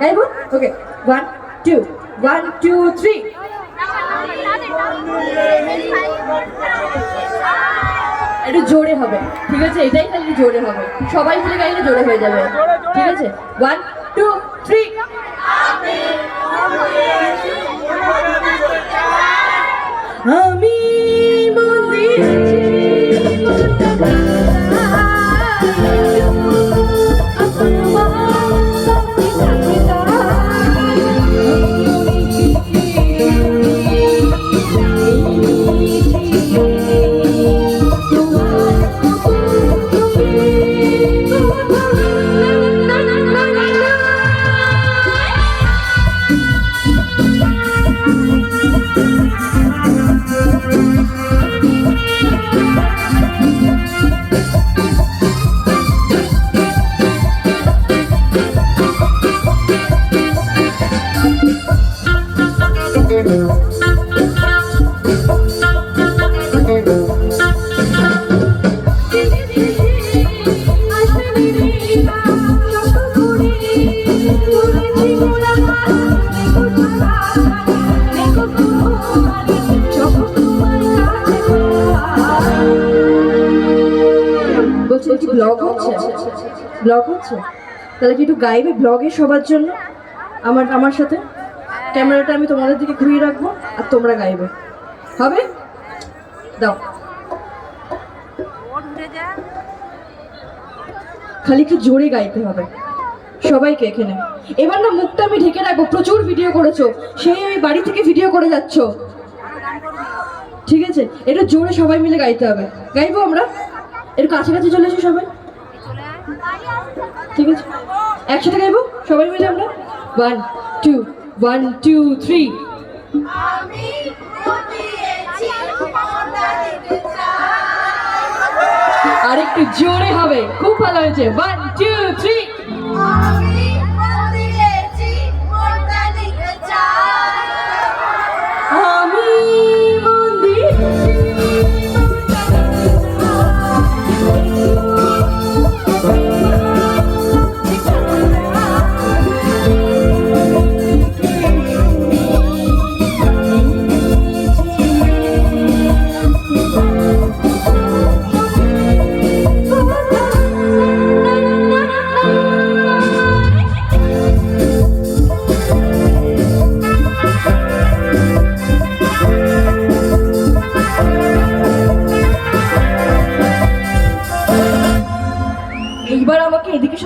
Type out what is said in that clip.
গাইবো okay one two one two three একটু জোরে হবে। ঠিক আছে? এটাই খালি জোরে হবে। সবাই মিলে গাইলে জোরে হয়ে যাবে। ঠিক আছে? ওয়ান টু থ্রি বলছি কি ব্লগ হচ্ছে? ব্লগ হচ্ছে? তাহলে কি একটু গাইবে ব্লগে সবার জন্য? আমার আমার সাথে? ক্যামেরাটা আমি তোমাদের দিকে ঘুরিয়ে রাখব আর তোমরা গাইবে। হবে? দাও। খালি একটু জোরে গাইতে হবে। সবাইকে এখানে। এবার না মুখটা আমি ঢেকে রাখব। প্রচুর ভিডিও করেছ। সেই আমি বাড়ি থেকে ভিডিও করে যাচ্ছ। ঠিক আছে? এটা জোরে সবাই মিলে গাইতে হবে। গাইবো আমরা? এর কাছাকাছি চলে এসো সবাই। ঠিক আছে? একসাথে গাইবো? সবাই মিলে আমরা? One two one two three আর একটু জোরে হবে। খুব ভালো হয়েছে। One two three